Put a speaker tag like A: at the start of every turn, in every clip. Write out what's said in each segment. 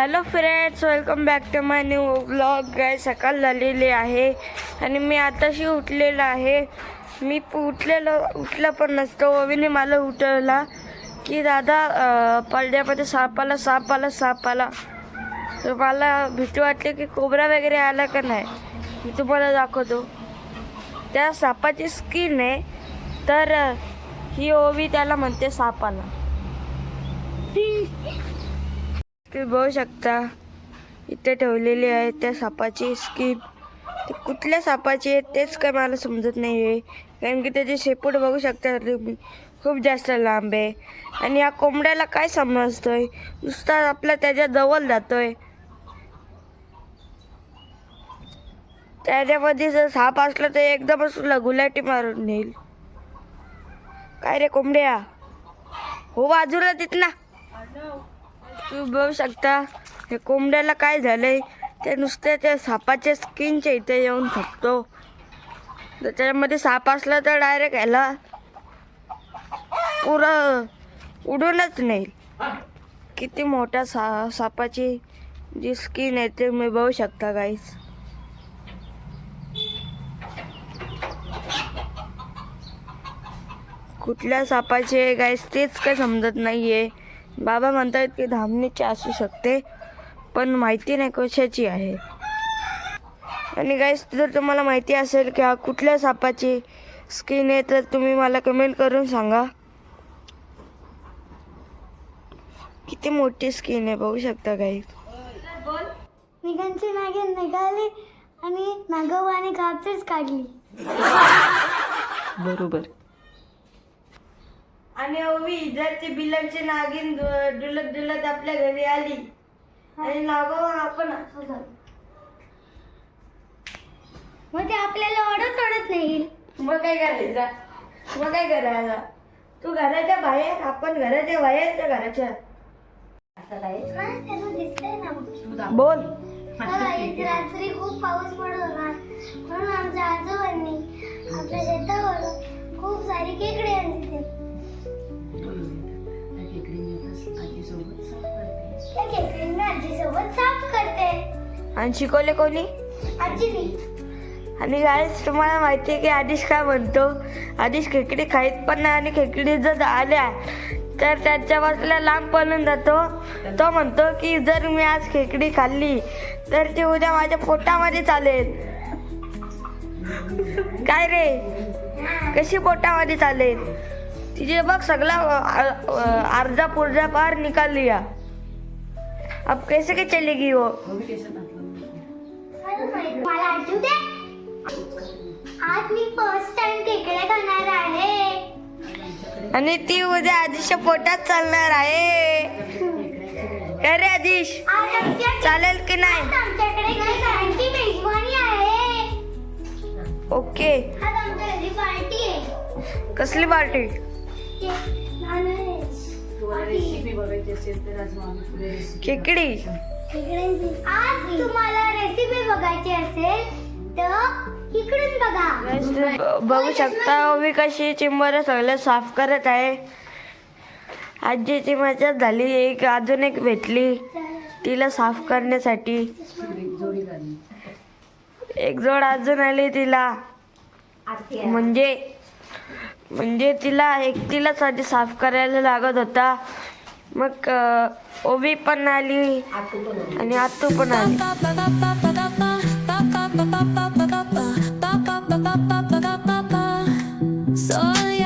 A: Hello friends welcome back to my new blog guy सकाळ झालेली आहे आणि मी आताशी उठलेलं आहे. मी प- उठलेलो उठलं पण नसतो. ओवीने मला उठवला की दादा पडद्यामध्ये साप आला साप आला साप आला. तर मला भीती वाटली की कोबरा वगैरे आला का नाही मी तुम्हाला दाखवतो. त्या सापाची स्किन आहे तर ही ओवी त्याला म्हणते साप आला. तुम्ही बघू शकता. इथे ठेवलेली आहे त्या सापाची स्किन ते कुठल्या सापाची आहे तेच काय मला समजत नाही आहे कारण की त्याचे शेपूट बघू शकता तुम्ही. खूप जास्त लांब आहे. आणि या कोंबड्याला काय समजतोय? नुसता आपला त्याच्याजवळ जातोय. त्याच्यामध्ये जर साप असला तर एकदमच तुला गुलाटी मारून नेईल. काय रे कोंबड्या? हो बाजूला तिथं ना तुम्ही बघू शकता हे कोंबड्याला काय झालंय ते नुसते त्या सापाच्या स्किनच्या इथे येऊन थकतो. त्याच्यामध्ये साप असला तर डायरेक्ट ह्याला पुरं उडूनच नाही किती मोठ्या सा सापाची जी स्किन आहे ते मी बघू शकता गाईस कुठल्या सापाचे गाईस तेच काय समजत नाहीये. बाबा म्हणतात की धामणीची असू शकते पण माहिती नाही कशाची आहे. आणि गाईस जर तुम्हाला माहिती असेल की हा कुठल्या सापाची स्किन आहे तर तुम्ही मला कमेंट करून सांगा. किती मोठी स्किन आहे बघू शकता गाईस
B: निघांची नागे निघाली आणि नागोबाने कापच काढली.
C: बरोबर.
A: आणि ओवी इजाची बिलांची नागिन डुलत डुलत आपल्या घरी आली. आणि नागोबा आपण असं झालं.
B: मग ते आपल्याला ओढत ओढत नाही.
A: मग काय करायचं? मग काय करायचं? तू घराच्या बाहेर आपण घराच्या बाहेर त्या घराच्या?
B: त्यांना दिसतंय ना
A: बोल.
B: रात्री खूप पाऊस पडत होता. म्हणून आमच्या आजोबांनी आपल्या शेतावर खूप सारी केकडे आजीसोबत साफ करते.
A: आणि शिकवले कोणी?
B: आजीनी
A: आणि गाईस तुम्हाला माहिती आहे की आदिश काय म्हणतो? आदिश खेकडी खाईत पण नाही आणि खेकडी जर आल्या तर त्याच्यापासल्या लांब पळून जातो. तो म्हणतो की जर मी आज खेकडी खाल्ली तर ती उद्या माझ्या पोटामध्ये चालेल. काय रे? कशी पोटामध्ये चालेल? तिचे बघ सगळा अर्धा पुर्जा पार निकाल लिया अब कैसे के चलेगी वो?
B: मला आठवते आज मी फर्स्ट टाइम केकडे खाणार आहे.
A: आणि ती उद्या आदिशच्या पोटात चालणार आहे. काय रे आदिश चालेल की नाही?
B: आज आमच्याकडे घरच्यांची मेजवानी आहे.
A: ओके.
B: आज आमच्या घरी पार्टी आहे.
A: कसली पार्टी. खेकडी.
B: आज तुम्हाला रेसिपी बघायची असेल तर इकडून बघा.
A: बघू शकता मी कशी चिंबर सगळं साफ करत आहे. आजीची मजा झाली एक अजून एक भेटली. तिला साफ करण्यासाठी. एक जोड अजून आली तिला. म्हणजे म्हणजे तिला एकटीलाच आधी साफ करायला लागत होता. मग ओवी पण आली आणि आतू पण आली.
D: Soy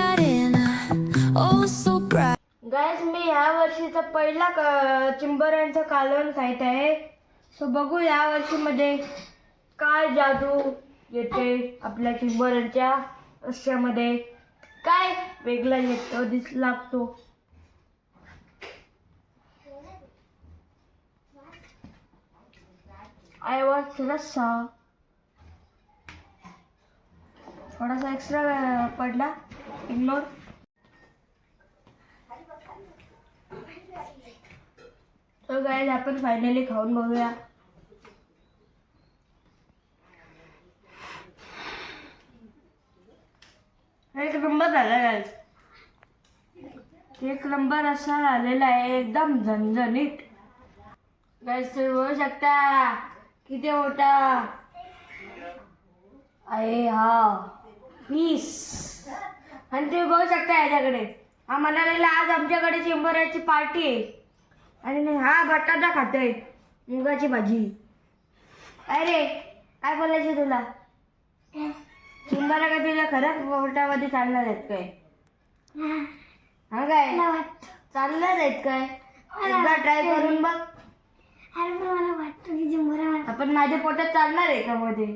A: मी ह्या वर्षीचा पहिला क- कालवण खायत आहे. सो बघू या वर्षीमध्ये काय जादू येते आपल्या चिंबऱ्यांच्या रस्त्यामध्ये काय वेगळा येतो दिस लागतो आय वॉच रस्सा थोडासा एक्स्ट्रा पडला. इग्नोर तर गाईज आपण फायनली खाऊन बघूया. एक नंबर झाला गाईज एक नंबर असा आलेला आहे एकदम झणझणीत. गॅस तुम्ही बघू शकता किती मोठा. अरे हा पीस आणि तुम्ही बघू शकता याच्याकडे. हा म्हणालेला आज आमच्याकडे चिंबराची पार्टी आहे. आणि हा बटाटा खातोय मुगाची भाजी. अरे काय बोलायचे तुला? चिंबारा काय तुझ्या? खरंच पोटामध्ये चालणार आहेत काय? हा काय? चालणार आहेत काय? एकदा ट्राय करून बघ.
B: अरे पण मला वाटतं की मला
A: आपण माझ्या पोटात चालणार आहे का मध्ये?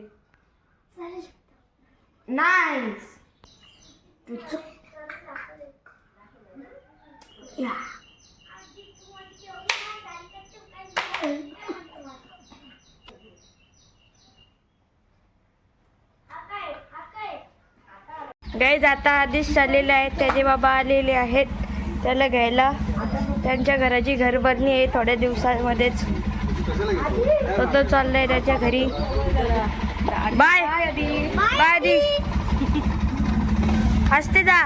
B: चालू शकतो.
A: नाही या. गाईज आता आदेश चाललेले आहेत. त्याचे बाबा आलेले आहेत. त्याला घ्यायला. त्यांच्या घराची घरभरणी आहे थोड्या दिवसांमध्येच. तो तो चाललाय त्याच्या घरी. बाय. बाय आदिश. असते जा.